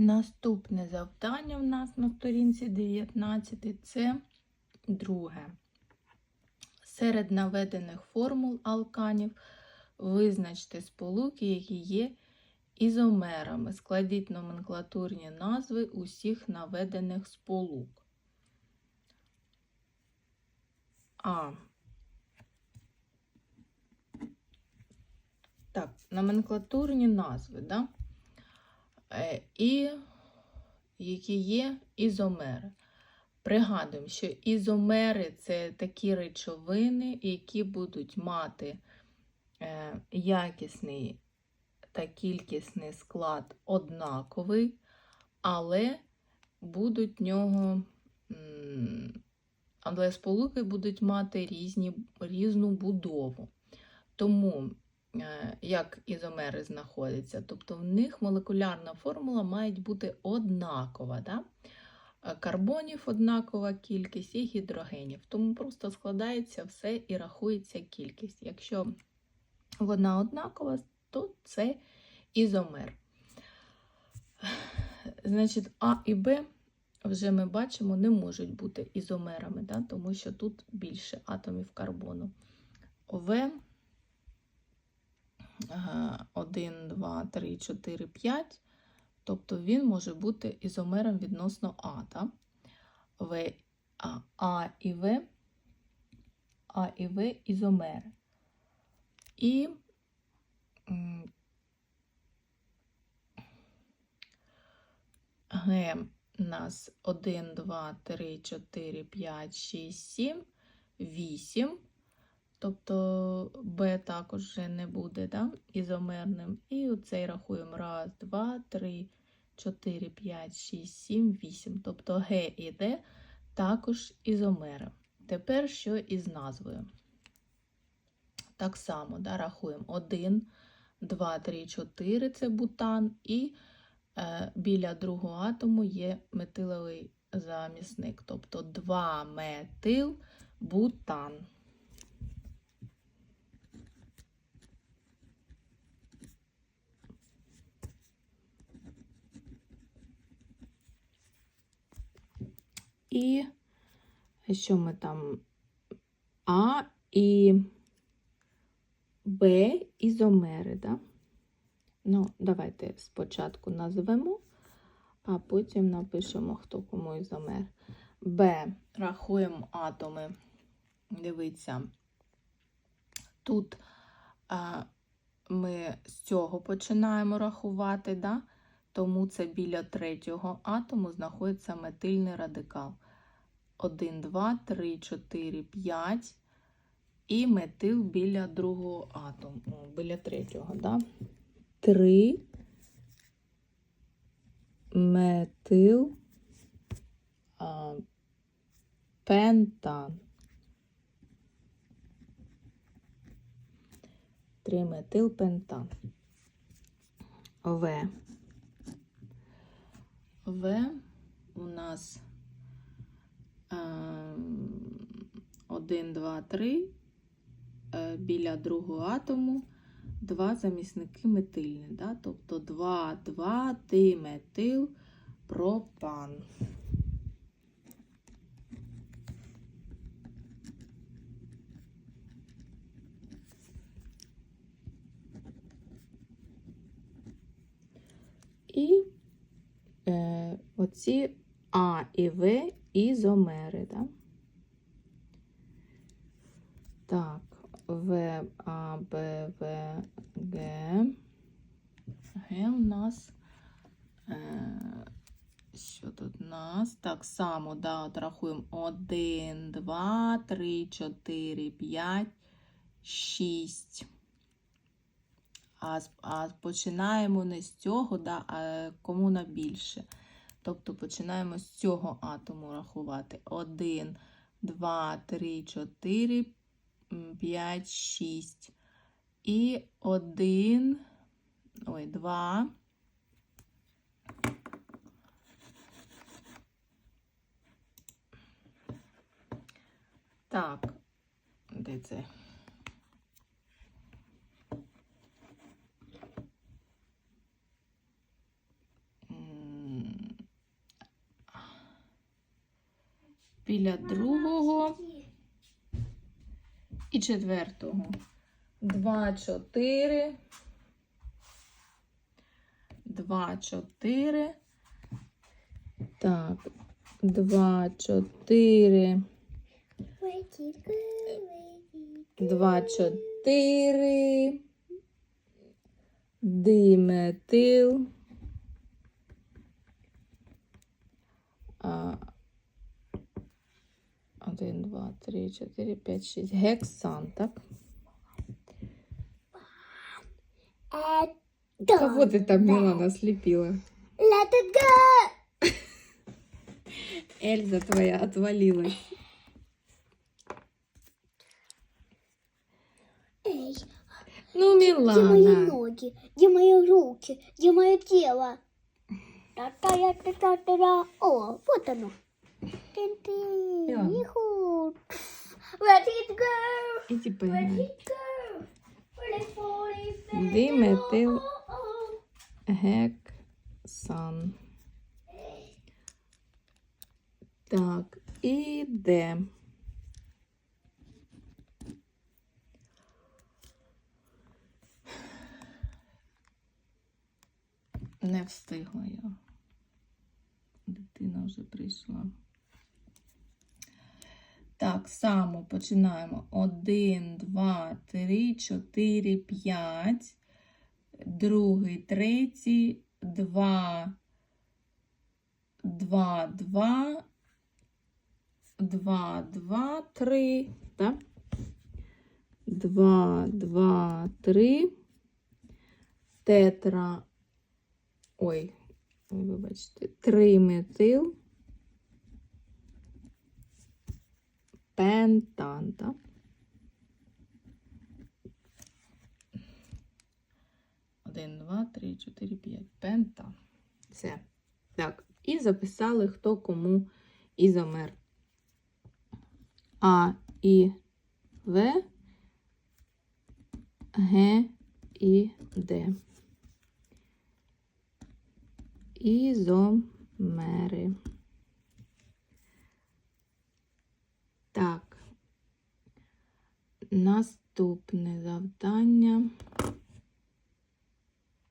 Наступне завдання в нас на сторінці 19 це друге. Серед наведених формул алканів визначте сполуки, які є ізомерами. Складіть номенклатурні назви усіх наведених сполук. А. Так, номенклатурні назви, да? Е, і які є ізомери. Пригадуємо, що ізомери це такі речовини, які будуть мати е, якісний та кількісний склад однаковий, але будуть в нього, але сполуки будуть мати різні, різну будову. Тому як ізомери знаходяться, тобто в них молекулярна формула має бути однакова. Да? Е, Карбонів однакова кількість і гідрогенів. Тому просто складається все і рахується кількість. Якщо вона однакова, то це ізомер. Значить, А і Б вже ми бачимо, не можуть бути ізомерами, да? тому що тут більше атомів карбону. В 1, 2, 3, 4, 5. Тобто він може бути ізомером відносно А. Да? В, А, а і В, А і В ізомери. І Г нас 1, 2, 3, 4, 5, 6, 7, 8. Тобто Б також вже не буде да? ізомерним. І оцей рахуємо. Раз, два, три, 4, 5, 6, 7, 8. Тобто Г і Д також ізомери. Тепер що із назвою? Так само да, рахуємо 1, 2, 3, 4 це бутан, і е, біля другого атому є метиловий замісник, тобто 2 метил бутан. І що ми там? А і Б ізомери, да? Ну, давайте спочатку назвемо, а потім напишемо, хто кому ізомер. Б. Рахуємо атоми. Дивіться. Тут а, ми з цього починаємо рахувати, да? тому це біля третього атому знаходиться метильний радикал. 1, 2, 3, 4, 5. І метил біля другого атому, біля третього, да? 3 метил а, пентан. 3 метил пентан. В. В у нас 1, 2, 3 біля другого атому два замісники метильні. Да? Тобто 2, 2 диметил пропан. І е, оці А і В ізомери. Да? Так, В, А, Б, В, Г. Г у нас. Е, що тут у нас? Так само, да, от рахуємо 1, 2, 3, 4, 5, 6. А, а починаємо не з цього, да, а кому на більше. Тобто починаємо з цього атому рахувати. 1, 2, 3, 4, 5, 6. І 1, ой, 2. Так, де це? Біля другого і четвертого. 2, 4. 2, 4. Так. 2, 4. Два, чотири. Диметил. А, один, два, три, чотири, п'ять, шість. Гексан, так? Кого ти там, Мілана, сліпила? Let it go! Эльза твоя отвалилась. Эй, Ну, где мои Милана. ноги? Где мои руки? Где мое тело? Та-та-я-та-та-та-та. О, вот оно. Тин-тин. Милана. Иху. Let it go! Иди Let погнали. it go! Let it fall, Диметил. Гексан. Так, і де? Не встигла я. Дитина вже прийшла. Так, само починаємо. Один, два, три, чотири, п'ять. Другий, третій, два, два, два, два, два, три. Так? Два, два, три. Тетра. Ой, вибачте, триметил. Пентан, так? Один, два, три, чотири, п'ять. Пента. Все. Так. І записали, хто кому ізомер. А, І, В, Г, І, Д. Ізомери. Так. Наступне завдання.